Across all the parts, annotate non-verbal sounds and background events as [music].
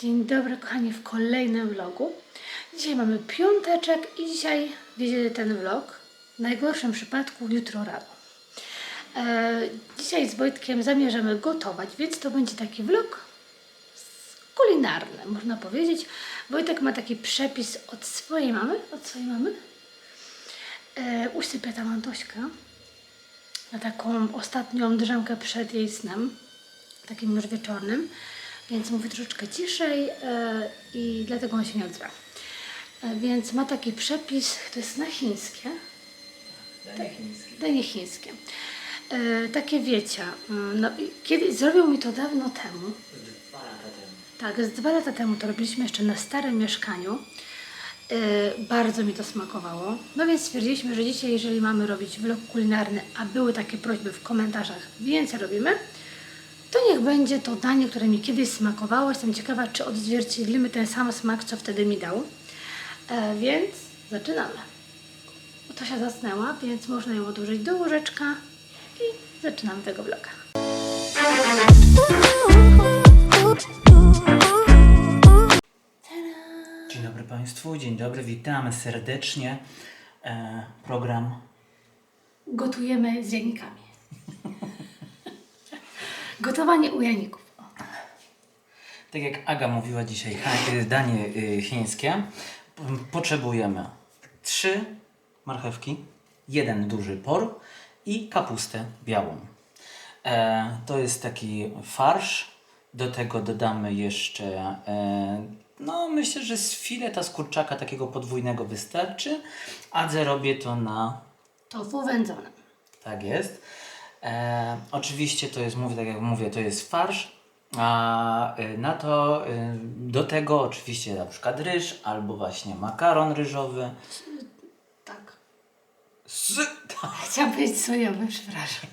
Dzień dobry kochani w kolejnym vlogu. Dzisiaj mamy piąteczek i dzisiaj widzicie ten vlog. W najgorszym przypadku jutro rano. E, dzisiaj z Wojtkiem zamierzamy gotować, więc to będzie taki vlog kulinarny, można powiedzieć. Wojtek ma taki przepis od swojej mamy, od swojej mamy. E, usypia tam Antośkę na taką ostatnią drzemkę przed jej snem, takim już wieczornym, więc mówi troszeczkę ciszej e, i dlatego on się nie odzywa. E, więc ma taki przepis, to jest na chińskie, Danie chińskie. danie chińskie. E, takie wiecie, mm, no, kiedyś zrobił mi to dawno temu, Dwa lata temu. tak, z dwa lata temu to robiliśmy jeszcze na starym mieszkaniu. Yy, bardzo mi to smakowało. No więc stwierdziliśmy, że dzisiaj, jeżeli mamy robić vlog kulinarny, a były takie prośby w komentarzach, więcej robimy, to niech będzie to danie, które mi kiedyś smakowało. Jestem ciekawa, czy odzwierciedlimy ten sam smak, co wtedy mi dał. E, więc zaczynamy. To się zasnęła, więc można ją odłożyć do łóżeczka i zaczynamy tego vloga. Dzień dobry Państwu, dzień dobry, witamy serdecznie. E, program Gotujemy z janikami. [laughs] Gotowanie u janików. Tak jak Aga mówiła dzisiaj, ha- y, danie y, chińskie, p- potrzebujemy trzy marchewki, jeden duży por i kapustę białą. E, to jest taki farsz. Do tego dodamy jeszcze, e, no myślę, że z fileta z kurczaka takiego podwójnego wystarczy. Adze robię to na Tofu wędzone. tak jest. E, oczywiście to jest, mówię tak jak mówię, to jest farsz. A y, na to y, do tego oczywiście na przykład ryż albo właśnie makaron ryżowy. Tak. Z, [laughs] Chciałam powiedzieć sojowy, przepraszam.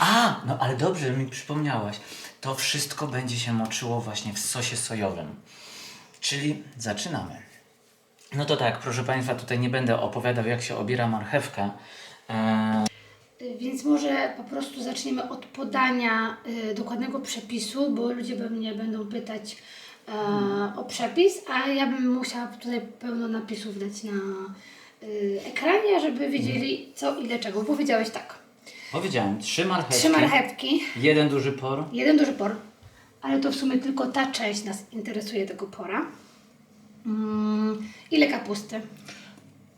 A, no ale dobrze że mi przypomniałaś. To wszystko będzie się moczyło właśnie w sosie sojowym. Czyli zaczynamy. No to tak, proszę Państwa, tutaj nie będę opowiadał jak się obiera marchewkę. E, Y, Więc może po prostu zaczniemy od podania y, dokładnego przepisu, bo ludzie we mnie będą pytać e, o przepis, a ja bym musiała tutaj pełno napisów dać na y, ekranie, żeby wiedzieli co, ile, czego. Powiedziałeś tak. powiedziałem, trzy marchewki. Trzy marchewki, Jeden duży por. jeden duży por, ale to w sumie tylko ta część nas interesuje tego pora. Mm, ile kapusty?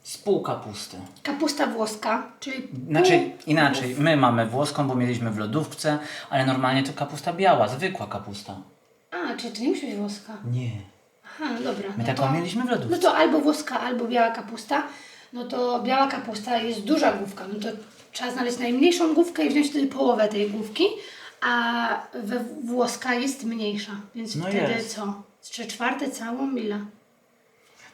Z pół kapusty. Kapusta włoska, czyli Znaczy pół- inaczej, my mamy włoską, bo mieliśmy w lodówce, ale normalnie to kapusta biała, zwykła kapusta. A, czyli to nie musi być włoska. Nie. Aha, no dobra. My no taką to, mieliśmy w lodówce. No to albo włoska, albo biała kapusta. No to biała kapusta jest duża główka. No to trzeba znaleźć najmniejszą główkę i wziąć wtedy połowę tej główki, a we włoska jest mniejsza. Więc No wtedy jest. co? Trzy czwarte całą ile?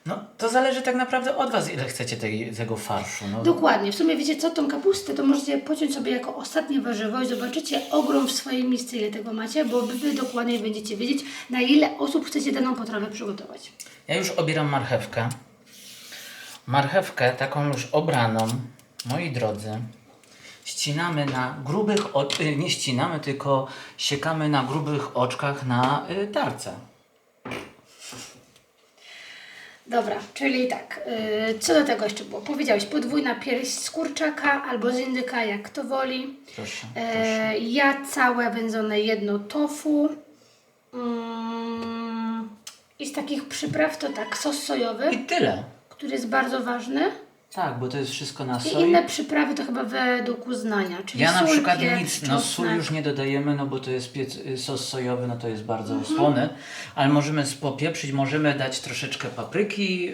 No to zależy tak naprawdę od Was, ile chcecie tej, tego farszu. No, Dokładnie. W sumie wiecie co, tą kapustę to możecie pociąć sobie jako ostatnie warzywo i zobaczycie ogrom w swojej misce, ile tego macie, bo wy dokładnie będziecie wiedzieć, na ile osób chcecie daną potrawę przygotować. Ja już obieram marchewkę. Marchewkę taką już obraną, moi drodzy, ścinamy na grubych, y, nie ścinamy, tylko siekamy na grubych oczkach na y, tarce. Dobra, czyli tak, yy, co do tego jeszcze było? Powiedziałeś podwójna pierś z kurczaka albo z indyka, jak kto woli. Proszę, proszę. E, ja całe wędzone jedno tofu. Mm, I z takich przypraw to tak, sos sojowy, I tyle. który jest bardzo ważny. Tak, bo to jest wszystko na I soi. inne przyprawy to chyba według uznania, czyli Ja na sól, przykład pieprz, nic, no sól czosnek. już nie dodajemy, no bo to jest piec, y, sos sojowy, no to jest bardzo Mhm. słony, ale możemy popieprzyć, możemy dać troszeczkę papryki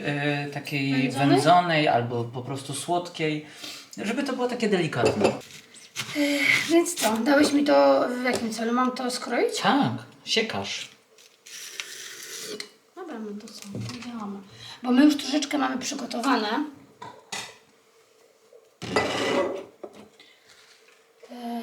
y, takiej Wędzonej? wędzonej albo po prostu słodkiej, żeby to było takie delikatne. Więc co, dałeś mi to w jakim celu? Mam to skroić? Tak, siekasz. Dobra, no to co, to działamy. Bo my już troszeczkę mamy przygotowane. Eee,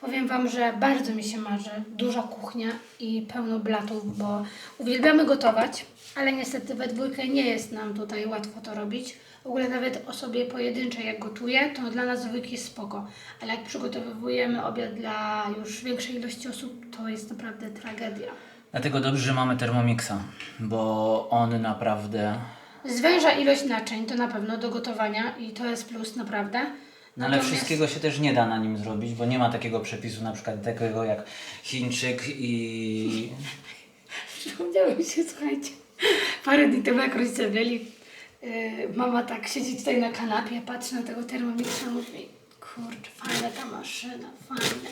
powiem Wam, że bardzo mi się marzy duża kuchnia i pełno blatów, bo uwielbiamy gotować, ale niestety we dwójkę nie jest nam tutaj łatwo to robić. W ogóle nawet osobie pojedynczej jak gotuję, to dla nas dwójki jest spoko, ale jak przygotowujemy obiad dla już większej ilości osób, to jest naprawdę tragedia. Dlatego dobrze, że mamy Thermomixa, bo on naprawdę... Zwęża ilość naczyń, to na pewno do gotowania i to jest plus naprawdę. No ale Natomiast- wszystkiego się też nie da na nim zrobić, bo nie ma takiego przepisu na przykład takiego jak Chińczyk i... Przypomniało się, słuchajcie, parę dni temu jak rodzice byli, yy, mama tak siedzi tutaj na kanapie, patrzy na tego termomixa, mówi, kurczę, fajna ta maszyna, fajne.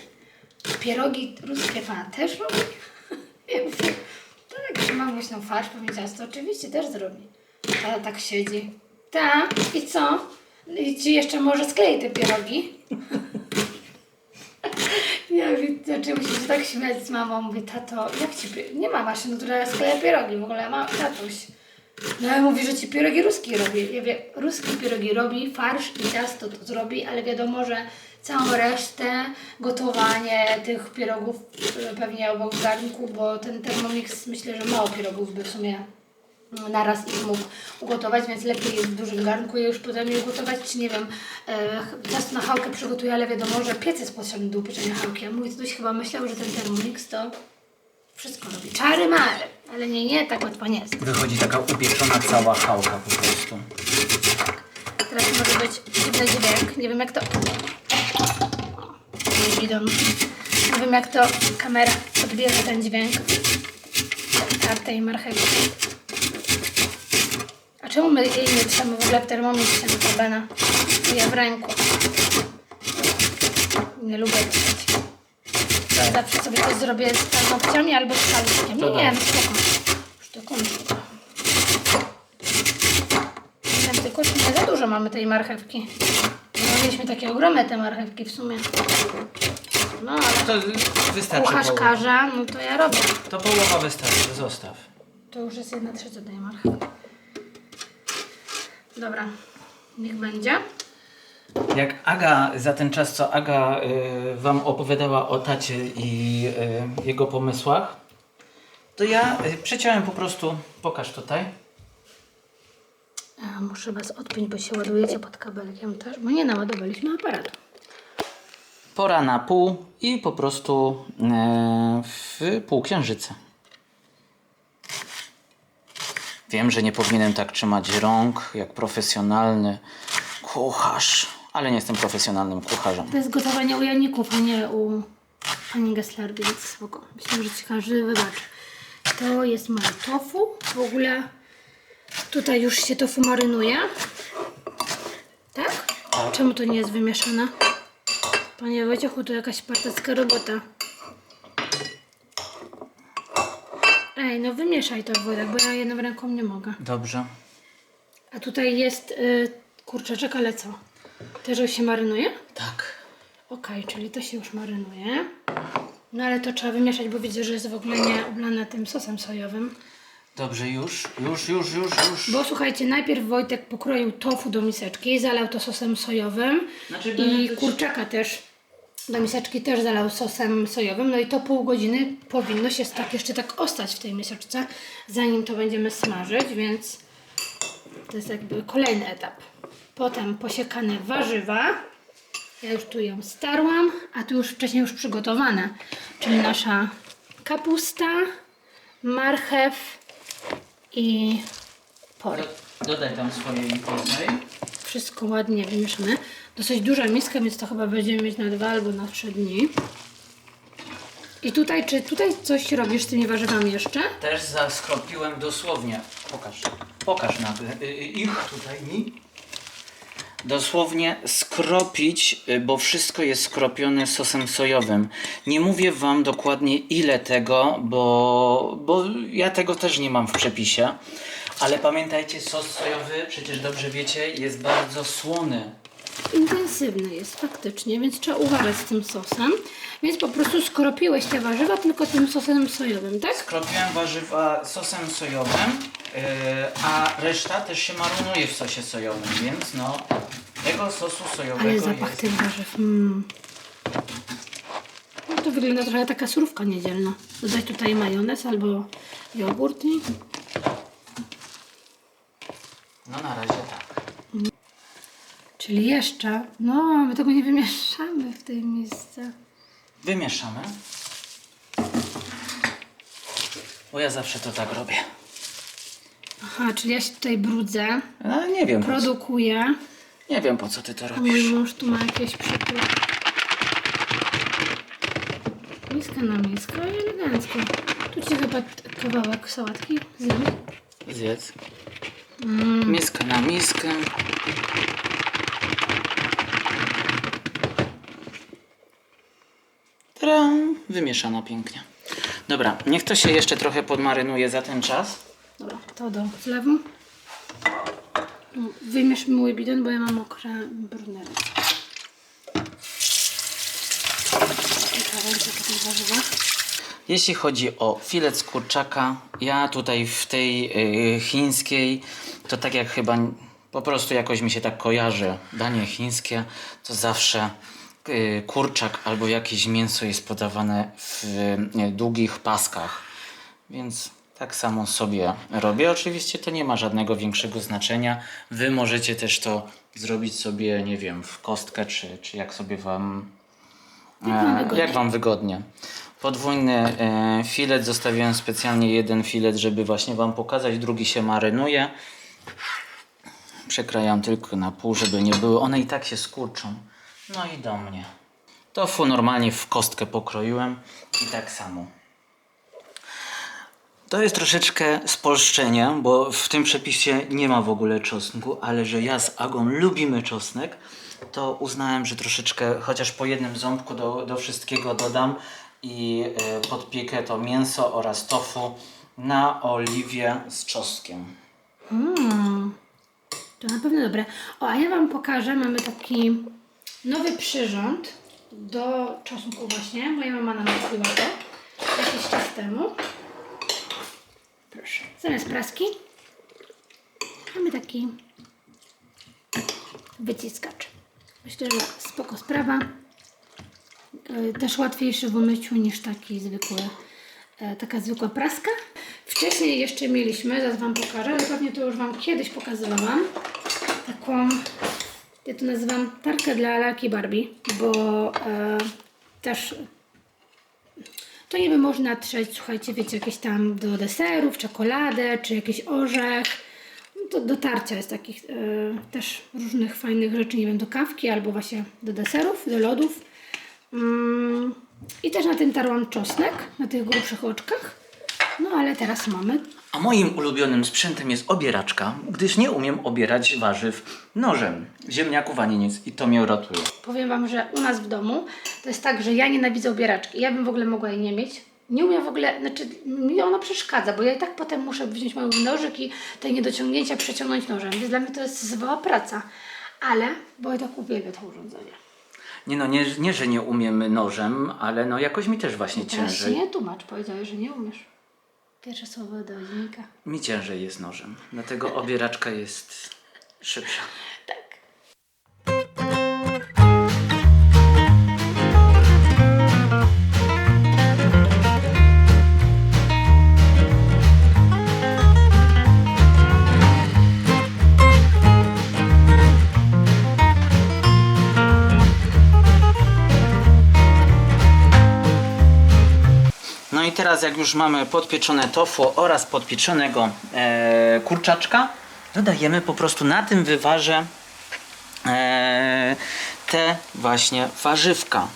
Pierogi ruskie pana też robi? [laughs] Ja mówię, tak, że mam właśnie farsz, pewnie ciasto, oczywiście też zrobi. Ale tak siedzi. Tak, i co? I ci jeszcze może sklei te pierogi? [laughs] Ja zaczęłam się tak śmiać z mamą. Mówię, tato, jak ci... Nie ma maszyny, która skleja pierogi w ogóle. Ma tatuś. No ale mówi, że ci pierogi ruski robi. Ja wie, ruski pierogi robi, farsz i ciasto to zrobi, ale wiadomo, że całą resztę, gotowanie tych pierogów e, pewnie obok garnku, bo ten Thermomix myślę, że mało pierogów by w sumie naraz ich mógł ugotować, więc lepiej jest w dużym garnku je już potem je ugotować, czy nie wiem, e, ciasto na chałkę przygotuję, ale wiadomo, że piec jest potrzebny do upieczenia chałki. A mój tatuś chyba myślał, że ten Thermomix to wszystko robi. Czary mary, ale nie, nie, tak łatwo nie jest. Wychodzi taka upieczona cała chałka po prostu. Teraz może być dziwny dźwięk, nie wiem jak to... Nie widzą. Nie wiem jak to kamera odbierze ten dźwięk. I marchewki. Czemu my jej nie trzemy w ogóle w termomiksie do tabena? Ja w ręku. Nie lubię. Tak. Zawsze sobie coś zrobię z paznokciami albo z paluszkiem. To Nie, nie, spoko. Już to kończę. Wiem, tylko nie za dużo mamy tej marchewki. No, mieliśmy takie ogromne te marchewki w sumie. No, ale To wystarczy kucharz połowa. karza, no to ja robię. To połowa wystarczy, zostaw. To już jest jedna trzecia tej marchewki. Dobra, niech będzie. Jak Aga, za ten czas co Aga y, Wam opowiadała o tacie i y, jego pomysłach, to ja y, przeciąłem po prostu, pokaż tutaj, A, muszę Was odpiąć, bo się ładujecie pod kabelkiem też, bo nie naładowaliśmy aparatu. pora na pół i po prostu y, w pół Wiem, że nie powinienem tak trzymać rąk jak profesjonalny kucharz, ale nie jestem profesjonalnym kucharzem. To jest gotowanie u Janików, a nie u pani Gessler, więc spoko. Myślę, że ci każdy wybaczy. To jest moje tofu. W ogóle tutaj już się tofu marynuje. Tak? Czemu to nie jest wymieszane? Panie Wojciechu, to jakaś partacka robota. Ej, no wymieszaj to Wojtek, bo ja jedną ręką nie mogę. Dobrze. A tutaj jest y, kurczaczek, ale co? Też już się marynuje? Tak. Okej, czyli to się już marynuje. No ale to trzeba wymieszać, bo widzę, że jest w ogóle nie oblane tym sosem sojowym. Dobrze, już, już, już, już, już. Bo słuchajcie, najpierw Wojtek pokroił tofu do miseczki, zalał to sosem sojowym Znaczy, i być- kurczaka też do miseczki też zalał sosem sojowym. No i to pół godziny powinno się tak jeszcze tak ostać w tej miseczce, zanim to będziemy smażyć, więc to jest jakby kolejny etap. Potem posiekane warzywa. Ja już tu ją starłam, a tu już wcześniej już przygotowane, czyli nasza kapusta, marchew i pory. Dodaj tam swojej tutaj. Wszystko ładnie wymieszane. Dosyć duża miska, więc to chyba będziemy mieć na dwa albo na trzy dni. I tutaj, czy tutaj coś robisz z tymi warzywami jeszcze? Też zaskropiłem dosłownie. Pokaż. Pokaż na y, y, ich tutaj mi. Dosłownie skropić, y, bo wszystko jest skropione sosem sojowym. Nie mówię wam dokładnie ile tego, bo, bo ja tego też nie mam w przepisie. Ale pamiętajcie, sos sojowy, przecież dobrze wiecie, jest bardzo słony. Intensywny jest faktycznie, więc trzeba uważać z tym sosem. Więc po prostu skropiłeś te warzywa tylko tym sosem sojowym, tak? Skropiłem warzywa sosem sojowym, yy, a reszta też się marynuje w sosie sojowym, więc no tego sosu sojowego Ale zapach jest. tych warzyw. Mm. No to wygląda trochę taka surówka niedzielna. Dodać tutaj majonez albo jogurt i No na razie tak. Czyli jeszcze, no my tego nie wymieszamy w tej miejsce. Wymieszamy. Bo ja zawsze to tak robię. Aha, czyli ja się tutaj brudzę, No, nie wiem, po co, produkuję. nie wiem po co ty to A robisz. mój mąż tu ma jakieś przykład. Miska na miskę i elegancko. Tu ci chyba t- kawałek sałatki zjem. Zjedz. Mm. Miska na miskę. Tada! Wymieszana pięknie. Dobra, niech to się jeszcze trochę podmarynuje za ten czas. Dobra, to do zlewu. No, Wyjmiesz mi mój bidon, bo ja mam mokre, brudne ręce. Kilka ręce po tych warzywach. Jeśli chodzi o filet z kurczaka, ja tutaj w tej y, chińskiej, to tak jak chyba po prostu jakoś mi się tak kojarzy, danie chińskie, to zawsze y, kurczak albo jakieś mięso jest podawane w y, długich paskach. Więc tak samo sobie robię. Oczywiście to nie ma żadnego większego znaczenia. Wy możecie też to zrobić sobie, nie wiem, w kostkę, czy, czy jak sobie Wam E. Jak Wam wygodnie. Podwójny e, filet, zostawiłem specjalnie jeden filet, żeby właśnie Wam pokazać, drugi się marynuje. Przekrajam tylko na pół, żeby nie były, one i tak się skurczą. No i do mnie. Tofu normalnie w kostkę pokroiłem i tak samo. To jest troszeczkę spolszczenie, bo w tym przepisie nie ma w ogóle czosnku, ale że ja z Agą lubimy czosnek, to uznałem, że troszeczkę, chociaż po jednym ząbku do, do wszystkiego dodam i y, podpiekę to mięso oraz tofu na oliwie z czosnkiem. Mm, to na pewno dobre. O, a ja Wam pokażę, mamy taki nowy przyrząd do czosnku właśnie. Moja mama nam kupiła to jakiś czas temu. Proszę. Zamiast praski mamy taki wyciskacz. Myślę, że spoko sprawa. E, Też łatwiejszy w umyciu niż taki zwykły, e, taka zwykła praska. Wcześniej jeszcze mieliśmy, zaraz Wam pokażę, ale pewnie to już Wam kiedyś pokazywałam, taką, ja to nazywam tarkę dla lalki Barbie, bo e, też to niby można trzeć, słuchajcie, wiecie, jakieś tam do deserów, czekoladę, czy jakiś orzech. No to do tarcia jest takich e, też różnych fajnych rzeczy, nie wiem, do kawki albo właśnie do deserów, do lodów. Mm, I też na tym tarłam czosnek, na tych grubszych oczkach. No ale teraz mamy. A moim ulubionym sprzętem jest obieraczka, gdyż nie umiem obierać warzyw nożem, ziemniaków ani nic i to mnie ratuje. Powiem Wam, że u nas w domu to jest tak, że ja nienawidzę obieraczki. Ja bym w ogóle mogła jej nie mieć. Nie umiem w ogóle, znaczy mi ona przeszkadza, bo ja i tak potem muszę wziąć mały nożyk i te niedociągnięcia przeciągnąć nożem. Więc dla mnie to jest zwała praca. Ale, bo ja tak uwielbiam to urządzenie. Nie no, nie, nie, że nie umiem nożem, ale no jakoś mi też właśnie Teraz się ciężej. nie tłumacz, powiedziałeś, że nie umiesz. Pierwsze słowo do. Mi ciężej jest nożem, dlatego obieraczka jest szybsza. Teraz jak już mamy podpieczone tofu oraz podpieczonego e, kurczaczka, dodajemy po prostu na tym wywarze e, te właśnie warzywka.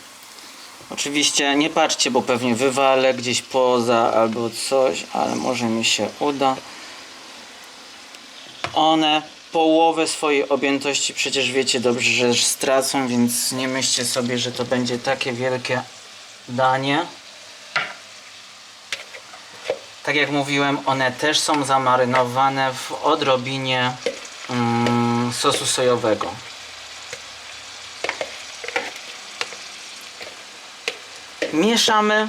Oczywiście nie patrzcie, bo pewnie wywalę gdzieś poza albo coś, ale może mi się uda. One połowę swojej objętości przecież wiecie dobrze, że stracą, więc nie myślcie sobie, że to będzie takie wielkie danie. Tak jak mówiłem, one też są zamarynowane w odrobinie mm, sosu sojowego. Mieszamy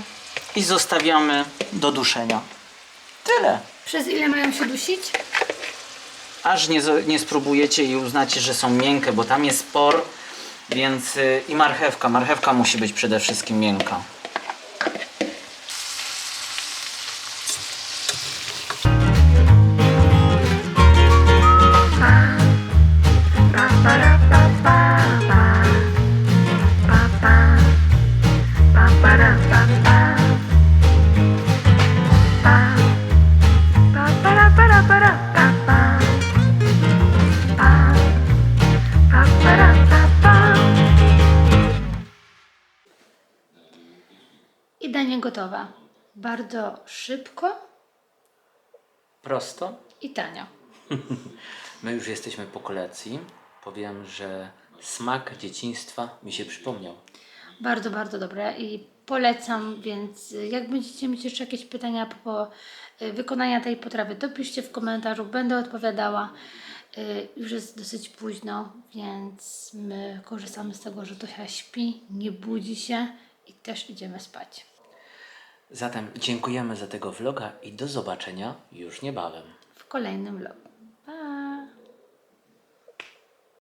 i zostawiamy do duszenia. Tyle. Przez ile mają się dusić? Aż nie, nie spróbujecie i uznacie, że są miękkie, bo tam jest por, więc y, i marchewka. Marchewka musi być przede wszystkim miękka. Bardzo szybko Prosto. i tanio. [laughs] My już jesteśmy po kolacji. Powiem, że smak dzieciństwa mi się przypomniał. Bardzo, bardzo dobre i polecam, więc jak będziecie mieć jeszcze jakieś pytania po y, wykonania tej potrawy, to piszcie w komentarzu, będę odpowiadała. Y, Już jest dosyć późno, więc my korzystamy z tego, że Tosia śpi, nie budzi się i też idziemy spać. Zatem dziękujemy za tego vloga i do zobaczenia już niebawem. W kolejnym vlogu.